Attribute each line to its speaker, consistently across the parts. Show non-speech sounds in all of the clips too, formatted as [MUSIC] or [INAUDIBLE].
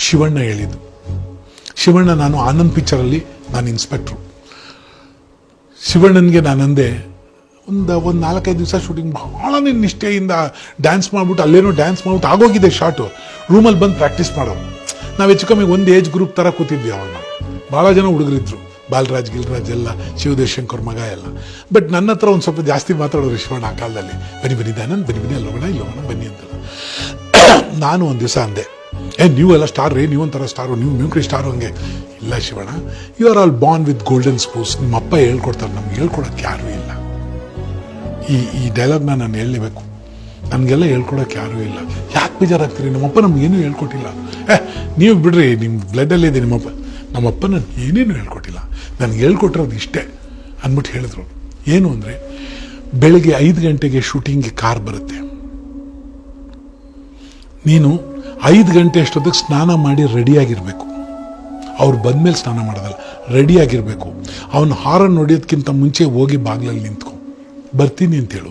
Speaker 1: ಶಿವಣ್ಣ ಹೇಳಿದ್ದು. ಶಿವಣ್ಣ ನಾನು ಆನಂದ್ ಪಿಕ್ಚರಲ್ಲಿ ನಾನು ಇನ್ಸ್ಪೆಕ್ಟ್ರು ಶಿವಣ್ಣನಿಗೆ ನಾನು ಅಂದೆ ಒಂದು ಒಂದು ನಾಲ್ಕೈದು ದಿವಸ ಶೂಟಿಂಗ್ ಭಾಳನೇ ನಿಷ್ಠೆಯಿಂದ ಡ್ಯಾನ್ಸ್ ಮಾಡ್ಬಿಟ್ಟು ಅಲ್ಲೇನೋ ಡ್ಯಾನ್ಸ್ ಮಾಡ್ಬಿಟ್ಟು ಆಗೋಗಿದೆ ಶಾರ್ಟು ರೂಮಲ್ಲಿ ಬಂದು ಪ್ರಾಕ್ಟೀಸ್ ಮಾಡೋರು ನಾವು ಹೆಚ್ಚು ಕಮ್ಮಿ ಒಂದು ಏಜ್ ಗ್ರೂಪ್ ಥರ ಕೂತಿದ್ವಿ ಅವಾಗ. ಭಾಳ ಜನ ಹುಡುಗರಿದ್ರು. ಬಾಲರಾಜ್ ಗಿಲ್ರಾಜ್ ಎಲ್ಲ ಶಿವದೇವ್ ಶಂಕರ್ ಮಗ ಎಲ್ಲ. ಬಟ್ ನನ್ನ ಹತ್ರ ಒಂದು ಸ್ವಲ್ಪ ಜಾಸ್ತಿ ಮಾತಾಡೋರು ಶಿವಣ್ಣ ಆ ಕಾಲದಲ್ಲಿ. ಬನ್ನಿ ಬನ್ನಿ, ದಾನಂದ್, ಬನ್ನಿ ಬನ್ನಿ ಅಲ್ಲಿ ಹೋಗೋಣ ಇಲ್ಲಿ ಹೋಗೋಣ ಬನ್ನಿ ಅಂತ [COUGHS] ನಾನು ಒಂದು ದಿವಸ ಅಂದೆ ಏ ನೀವೆಲ್ಲ ಸ್ಟಾರ್ ರೀ ಒಂಥರ ಸ್ಟಾರು ನೀವು ಮ್ಯೂಕ್ರಿ ಸ್ಟಾರು ಹಂಗೆ. ಇಲ್ಲ Shivanna you are all born with golden spoons ನಿಮ್ಮ ಅಪ್ಪ ಹೇಳ್ಕೊಡ್ತಾರೆ, ನಮ್ಗೆ ಹೇಳ್ಕೊಡಕ್ಕೆ ಯಾರೂ ಇಲ್ಲ. ಈ ಈ ಡೈಲಾಗ್ನ ನಾನು ಹೇಳಲೇಬೇಕು. ನನಗೆಲ್ಲ ಹೇಳ್ಕೊಡಕ್ಕೆ ಯಾರೂ ಇಲ್ಲ. ಯಾಕೆ ಬೇಜಾರಾಗ್ತೀರಿ? ನಮ್ಮಪ್ಪ ನಮ್ಗೇನು ಹೇಳ್ಕೊಟ್ಟಿಲ್ಲ. ಏ, ನೀವು ಬಿಡ್ರಿ ನಿಮ್ಮ ಬ್ಲಡ್ಡಲ್ಲೇ ಇದೆ ನಿಮ್ಮಪ್ಪ ನಮ್ಮಪ್ಪ ನಾನು ಏನೇನು ಹೇಳ್ಕೊಟ್ಟಿಲ್ಲ. ನನಗೆ ಹೇಳ್ಕೊಟ್ಟಿರೋದು ಇಷ್ಟೇ ಅಂದ್ಬಿಟ್ಟು ಹೇಳಿದ್ರು. ಏನು ಅಂದರೆ, ಬೆಳಗ್ಗೆ ಐದು ಗಂಟೆಗೆ ಶೂಟಿಂಗ್ಗೆ ಕಾರ್ ಬರುತ್ತೆ. ನೀನು ಐದು ಗಂಟೆ ಅಷ್ಟೊತ್ತಿಗೆ ಸ್ನಾನ ಮಾಡಿ ರೆಡಿಯಾಗಿರಬೇಕು. ಅವ್ರು ಬಂದ್ಮೇಲೆ ಸ್ನಾನ ಮಾಡೋದಲ್ಲ, ರೆಡಿಯಾಗಿರಬೇಕು. ಅವನು ಹಾರನ್ನು ಹೊಡಿಯೋದಕ್ಕಿಂತ ಮುಂಚೆ ಹೋಗಿ ಬಾಗಿಲಲ್ಲಿ ನಿಂತ್ಕೊ. ಬರ್ತೀನಿ ಅಂತೇಳು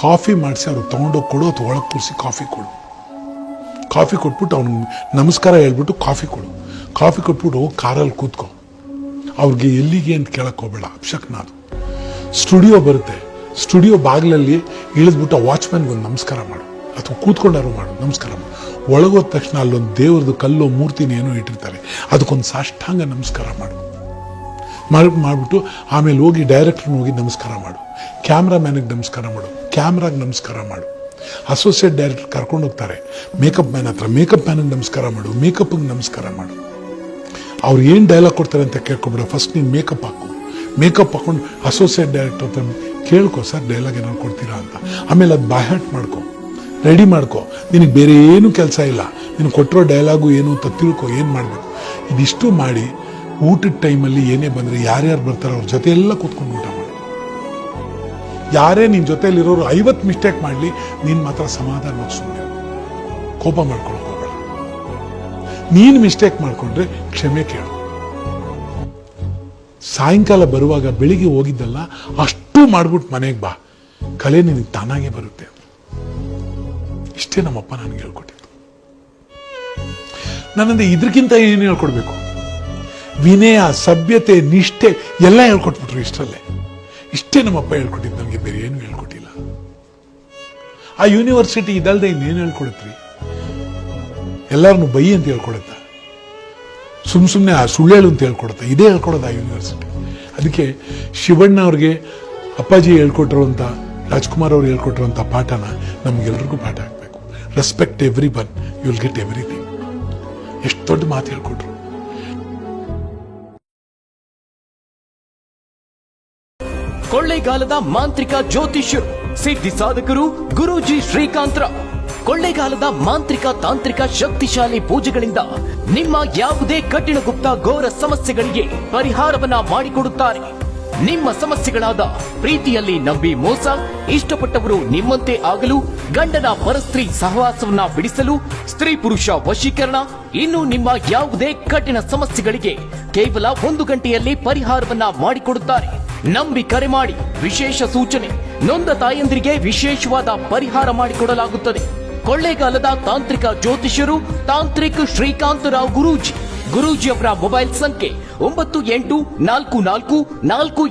Speaker 1: ಕಾಫಿ ಮಾಡಿಸಿ ಅವ್ರು ತೊಗೊಂಡೋಗಿ ಕೊಡು ಅಥವಾ ಒಳಗೆ ಕೂರಿಸಿ ಕಾಫಿ ಕೊಡು. ಕಾಫಿ ಕೊಟ್ಬಿಟ್ಟು ಅವ್ನಿಗೆ ನಮಸ್ಕಾರ ಹೇಳ್ಬಿಟ್ಟು ಕಾಫಿ ಕೊಡು. ಕಾಫಿ ಕೊಟ್ಬಿಟ್ಟು ಕಾರಲ್ಲಿ ಕೂತ್ಕೊ. ಅವ್ರಿಗೆ ಎಲ್ಲಿಗೆ ಅಂತ ಕೇಳಕ್ಕೆ ಹೋಗಬೇಡ ಅಪ್ಶಕ್ನ ಅದು ಸ್ಟುಡಿಯೋ ಬರುತ್ತೆ. ಸ್ಟುಡಿಯೋ ಬಾಗಿಲಲ್ಲಿ ಇಳಿದ್ಬಿಟ್ಟು ವಾಚ್ಮ್ಯಾನ್ಗೆ ಒಂದು ನಮಸ್ಕಾರ ಮಾಡು. ಅಥವಾ ಕೂತ್ಕೊಂಡಾರು ಮಾಡು, ನಮಸ್ಕಾರ ಮಾಡು. ಒಳಗೋದ ತಕ್ಷಣ ಅಲ್ಲೊಂದು ದೇವ್ರದ್ದು ಕಲ್ಲು ಮೂರ್ತಿನೇನೋ ಇಟ್ಟಿರ್ತಾರೆ. ಅದಕ್ಕೊಂದು ಸಾಷ್ಟಾಂಗ ನಮಸ್ಕಾರ ಮಾಡು. ಮಾಡಿ, ಮಾಡಿಬಿಟ್ಟು ಆಮೇಲೆ ಹೋಗಿ ಡೈರೆಕ್ಟ್ರನ್ನ ಹೋಗಿ ನಮಸ್ಕಾರ ಮಾಡು. ಕ್ಯಾಮ್ರಾಮ್ಯಾನಿಗೆ ನಮಸ್ಕಾರ ಮಾಡು. ಕ್ಯಾಮ್ರಾಗೆ ನಮಸ್ಕಾರ ಮಾಡು. ಅಸೋಸಿಯೇಟ್ ಡೈರೆಕ್ಟರ್ ಕರ್ಕೊಂಡು ಹೋಗ್ತಾರೆ. ಮೇಕಪ್ ಮ್ಯಾನ್ ಹತ್ರ ಮೇಕಪ್ ಮ್ಯಾನಿಗೆ ನಮಸ್ಕಾರ ಮಾಡು. ಮೇಕಪ್ಗೆ ನಮಸ್ಕಾರ ಮಾಡು. ಅವ್ರು ಏನು ಡೈಲಾಗ್ ಕೊಡ್ತಾರೆ ಅಂತ ಕೇಳ್ಕೊಬೇಡ. ಫಸ್ಟ್ ನೀನು ಮೇಕಪ್ ಹಾಕು. ಮೇಕಪ್ ಹಾಕೊಂಡು ಅಸೋಸಿಯೇಟ್ ಡೈರೆಕ್ಟರ್ ಹತ್ರ ಕೇಳ್ಕೊ, ಸರ್, ಡೈಲಾಗ್ ಏನಾದ್ರು ಕೊಡ್ತೀರಾ ಅಂತ. ಆಮೇಲೆ ಅದು ಬಾಹ್ಯಾಟ್ ಮಾಡ್ಕೊ. ರೆಡಿ ಮಾಡ್ಕೊ. ನಿನಗೆ ಬೇರೆ ಏನೂ ಕೆಲಸ ಇಲ್ಲ. ನೀನು ಕೊಟ್ಟಿರೋ ಡೈಲಾಗು ಏನು ಅಂತ ತಿಳ್ಕೊ, ಏನು ಮಾಡಬೇಕು. ಇದಿಷ್ಟು ಮಾಡಿ ಊಟದ ಟೈಮಲ್ಲಿ ಏನೇ ಬಂದರೆ ಯಾರ್ಯಾರು ಬರ್ತಾರೆ ಅವ್ರ ಜೊತೆ ಎಲ್ಲ ಕೂತ್ಕೊಂಡು ಊಟ ಮಾಡಿ. ಯಾರೇ ನಿನ್ನ ಜೊತೆಯಲ್ಲಿರೋರು ಐವತ್ತು ಮಿಸ್ಟೇಕ್ ಮಾಡಲಿ, ನೀನು ಮಾತ್ರ ಸಮಾಧಾನವಾಗಿ ಸುಮ್ಮನೆ ಕೋಪ ಮಾಡ್ಕೊಂಡು ನೀನು ಮಿಸ್ಟೇಕ್ ಮಾಡಿಕೊಂಡ್ರೆ ಕ್ಷಮೆ ಕೇಳು. ಸಾಯಂಕಾಲ ಬರುವಾಗ ಬೆಳಿಗ್ಗೆ ಹೋಗಿದ್ದಲ್ಲ, ಅಷ್ಟು ಮಾಡ್ಬಿಟ್ಟು ಮನೆಗೆ ಬಾ. ಕಲೆ ನಿನಗೆ ತಾನಾಗೆ ಬರುತ್ತೆ. ಇಷ್ಟೇ ನಮ್ಮಪ್ಪ ನನಗೆ ಹೇಳ್ಕೊಟ್ಟಿದ್ದು. ನನ್ನಂದ್ರೆ ಇದಕ್ಕಿಂತ ಏನು ಹೇಳ್ಕೊಡ್ಬೇಕು? ವಿನಯ, ಸಭ್ಯತೆ, ನಿಷ್ಠೆ ಎಲ್ಲ ಹೇಳ್ಕೊಟ್ಬಿಟ್ರು ಇಷ್ಟರಲ್ಲೇ. ಇಷ್ಟೇ ನಮ್ಮಪ್ಪ ಹೇಳ್ಕೊಟ್ಟಿದ್ದು ನನಗೆ, ಬೇರೆ ಏನು ಹೇಳ್ಕೊಟ್ಟಿಲ್ಲ. ಆ ಯೂನಿವರ್ಸಿಟಿ ಇದಲ್ದೆ ಇನ್ನೇನು ಹೇಳ್ಕೊಡತ್ರಿ ಎಲ್ಲರನ್ನು ಬೈ ಅಂತ ಹೇಳ್ಕೊಡತ್ತ. ಸುಮ್ ಸುಮ್ಮನೆ ಆ ಸುಳ್ಳೇಳು ಅಂತ ಹೇಳ್ಕೊಡತ್ತ. ಇದೇ ಹೇಳ್ಕೊಡೋದು ಆ ಯೂನಿವರ್ಸಿಟಿ. ಅದಕ್ಕೆ ಶಿವಣ್ಣ ಅವ್ರಿಗೆ ಅಪ್ಪಾಜಿ ಹೇಳ್ಕೊಟ್ಟಿರುವಂಥ ರಾಜ್ಕುಮಾರ್ ಅವ್ರು ಹೇಳ್ಕೊಟ್ಟಿರುವಂಥ ಪಾಠನ ನಮ್ಗೆಲ್ರಿಗೂ ಪಾಠ respect everyone you will get everything ಎಷ್ಟು ದೊಡ್ಡ ಮಾತು ಹೇಳ್ಕೊಟ್ರು.
Speaker 2: ಕೊಳ್ಳೇಗಾಲದ ಮಾಂತ್ರಿಕ ಜ್ಯೋತಿಷ್ಯರು, ಸಿದ್ಧಿ ಸಾಧಕರು, ಗುರೂಜಿ ಶ್ರೀಕಾಂತ್ರ. ಕೊಳ್ಳೇಗಾಲದ ಮಾಂತ್ರಿಕ ತಾಂತ್ರಿಕ ಶಕ್ತಿಶಾಲಿ ಪೂಜೆಗಳಿಂದ ನಿಮ್ಮ ಯಾವುದೇ ಕಠಿಣ ಗುಪ್ತ ಘೋರ ಸಮಸ್ಯೆಗಳಿಗೆ ಪರಿಹಾರವನ್ನ ಮಾಡಿಕೊಡುತ್ತಾರೆ. ನಿಮ್ಮ ಸಮಸ್ಯೆಗಳಾದ ಪ್ರೀತಿಯಲ್ಲಿ ನಂಬಿ ಮೋಸ, ಇಷ್ಟಪಟ್ಟವರು ನಿಮ್ಮಂತೆ ಆಗಲು, ಗಂಡನ ಪರಸ್ತ್ರೀ ಸಹವಾಸವನ್ನ ಬಿಡಿಸಲು, ಸ್ತ್ರೀ ಪುರುಷ ವಶೀಕರಣ, ಇನ್ನು ನಿಮ್ಮ ಯಾವುದೇ ಕಠಿಣ ಸಮಸ್ಯೆಗಳಿಗೆ ಕೇವಲ ಒಂದು ಗಂಟೆಯಲ್ಲಿ ಪರಿಹಾರವನ್ನ ಮಾಡಿಕೊಡುತ್ತಾರೆ. ನಂಬಿ ಕರೆ ಮಾಡಿ, ವಿಶೇಷ ಸೂಚನೆ, ನೊಂದ ತಾಯಂದಿರಿಗೆ ವಿಶೇಷವಾದ ಪರಿಹಾರ ಮಾಡಿಕೊಡಲಾಗುತ್ತದೆ. ಕೊಳ್ಳೇಗಾಲದ ತಾಂತ್ರಿಕ ಜ್ಯೋತಿಷ್ಯರು ತಾಂತ್ರಿಕ್ ಶ್ರೀಕಾಂತರಾವ್ ರಾವ್ ಗುರೂಜಿ ಅವರ ಮೊಬೈಲ್ ಸಂಖ್ಯೆ ಒಂಬತ್ತು ಎಂಟು ನಾಲ್ಕು ನಾಲ್ಕು ನಾಲ್ಕು